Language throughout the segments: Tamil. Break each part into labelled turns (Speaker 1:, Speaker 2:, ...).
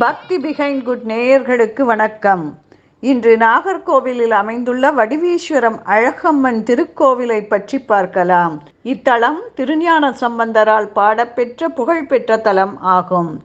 Speaker 1: பக்தி பிஹைண்ட் குட் நேயர்களுக்கு வணக்கம். இன்று நாகர்கோவிலில் அமைந்துள்ள வடிவீஸ்வரம் அழகம்மன் திருக்கோவிலை பற்றி பார்க்கலாம். இத்தலம் திருஞான சம்பந்தரால் பாடப்பெற்ற புகழ்பெற்ற தலம் ஆகும்.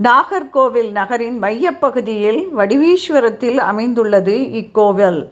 Speaker 1: நாகர்கோவில் நகரின் மையப்பகுதியில் வடிவீஸ்வரத்தில் அமைந்துள்ளது இக்கோவில்.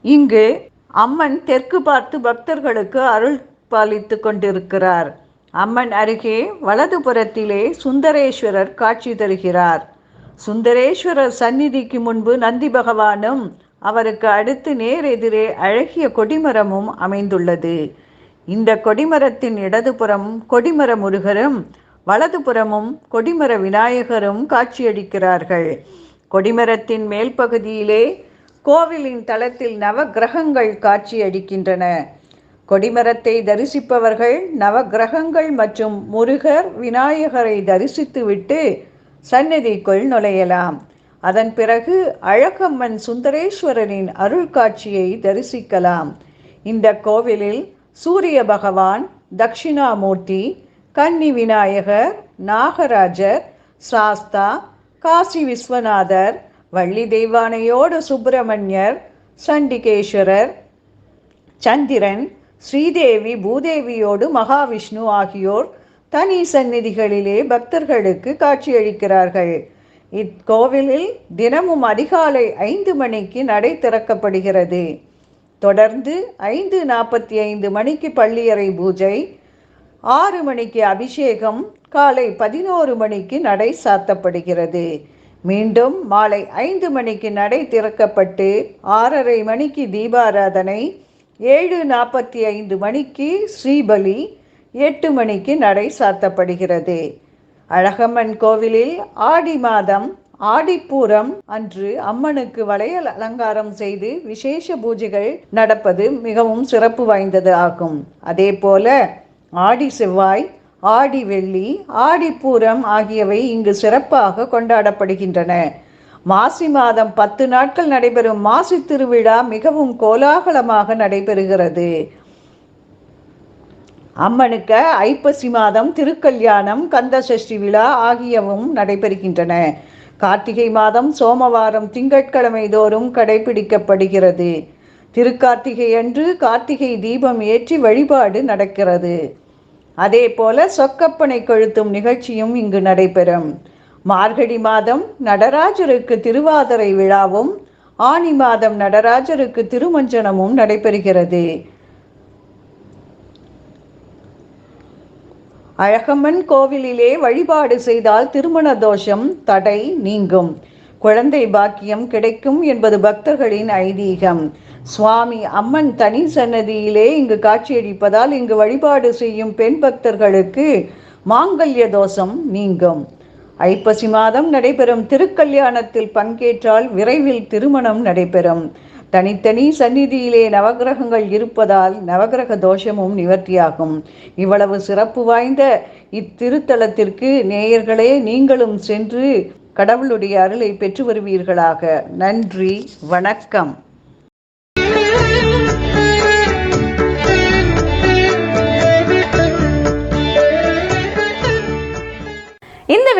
Speaker 1: இங்கு அம்மன் தெற்கு பார்த்து பக்தர்களுக்கு அருள் பாலித்து கொண்டிருக்கிறார். அம்மன் அருகே வலது புறத்திலே சுந்தரேஸ்வரர் காட்சி தருகிறார். சுந்தரேஸ்வரர் சந்நிதிக்கு முன்பு நந்தி பகவானும் அவருக்கு அடுத்து நேர் எதிரே அழகிய கொடிமரமும் அமைந்துள்ளது. இந்த கொடிமரத்தின் இடதுபுறம் கொடிமர முருகரும் வலதுபுறமும் கொடிமர விநாயகரும் காட்சியளிக்கிறார்கள். கொடிமரத்தின் மேல் பகுதியிலே கோவிலின் தளத்தில் நவ கிரகங்கள் காட்சியளிக்கின்றன. கொடிமரத்தை தரிசிப்பவர்கள் நவகிரகங்கள் மற்றும் முருகர் விநாயகரை தரிசித்துவிட்டு சந்நிதிக்குள் நுழையலாம். அதன் பிறகு அழகம்மன் சுந்தரேஸ்வரரின் அருள் காட்சியை தரிசிக்கலாம். இந்த கோவிலில் சூரிய பகவான் தட்சிணாமூர்த்தி கன்னி விநாயகர் நாகராஜர் சாஸ்தா காசி விஸ்வநாதர் வள்ளி தெய்வானையோடு சுப்பிரமணியர் சண்டிகேஸ்வரர் சந்திரன் ஸ்ரீதேவி பூதேவியோடு மகாவிஷ்ணு ஆகியோர் தனி சந்நிதிகளிலே பக்தர்களுக்கு காட்சியளிக்கிறார்கள். இக்கோவிலில் தினமும் அதிகாலை ஐந்து மணிக்கு நடை திறக்கப்படுகிறது. தொடர்ந்து ஐந்து நாற்பத்தி ஐந்து மணிக்கு பள்ளியறை பூஜை ஆறு மணிக்கு அபிஷேகம் காலை பதினோரு மணிக்கு நடை சாத்தப்படுகிறது. மீண்டும் மாலை ஐந்து மணிக்கு நடை திறக்கப்பட்டு ஆறரை மணிக்கு தீபாராதனை ஏழு நாற்பத்தி ஐந்து மணிக்கு ஸ்ரீபலி எட்டு மணிக்கு நடை சாத்தப்படுகிறது. அழகம்மன் கோவிலில் ஆடி மாதம் ஆடிப்பூரம் அன்று அம்மனுக்கு வளையல் அலங்காரம் செய்து விசேஷ பூஜைகள் நடப்பது மிகவும் சிறப்பு வாய்ந்தது ஆகும். அதே போல ஆடி செவ்வாய் ஆடி வெள்ளி ஆடிப்பூரம் ஆகியவை இங்கு சிறப்பாக கொண்டாடப்படுகின்றன. மாசி மாதம் பத்து நாட்கள் நடைபெறும் மாசி திருவிழா மிகவும் கோலாகலமாக நடைபெறுகிறது. அம்மனுக்கு ஐப்பசி மாதம் திருக்கல்யாணம் கந்த சஷ்டி விழா ஆகியவும் நடைபெறுகின்றன. கார்த்திகை மாதம் சோமவாரம் திங்கட்கிழமை தோறும் கடைபிடிக்கப்படுகிறது. திருக்கார்த்திகை அன்று கார்த்திகை தீபம் ஏற்றி வழிபாடு நடக்கிறது. அதே போல சொக்கப்பனை கொழுத்தும் நிகழ்ச்சியும் இங்கு நடைபெறும். மார்கழி மாதம் நடராஜருக்கு திருவாதிரை விழாவும் ஆனி மாதம் நடராஜருக்கு திருமஞ்சனமும் நடைபெறுகிறது. அழகம்மன் கோவிலிலே வழிபாடு செய்தால் திருமண தோஷம் தடை நீங்கும். குழந்தை பாக்கியம் கிடைக்கும் என்பது பக்தர்களின் ஐதீகம். சுவாமி அம்மன் தனி சன்னதியிலே இங்கு காட்சியளிப்பதால் இங்கு வழிபாடு செய்யும் பெண் பக்தர்களுக்கு மாங்கல்ய தோஷம் நீங்கும். ஐப்பசி மாதம் நடைபெறும் திருக்கல்யாணத்தில் பங்கேற்றால் விரைவில் திருமணம் நடைபெறும். தனித்தனி சந்நிதியிலே நவகிரகங்கள் இருப்பதால் நவகிரக தோஷமும் நிவர்த்தியாகும். இவ்வளவு சிறப்பு வாய்ந்த இத்திருத்தலத்திற்கு நேயர்களே நீங்களும் சென்று கடவுளுடைய அருளை பெற்று வருவீர்களாக. நன்றி வணக்கம்.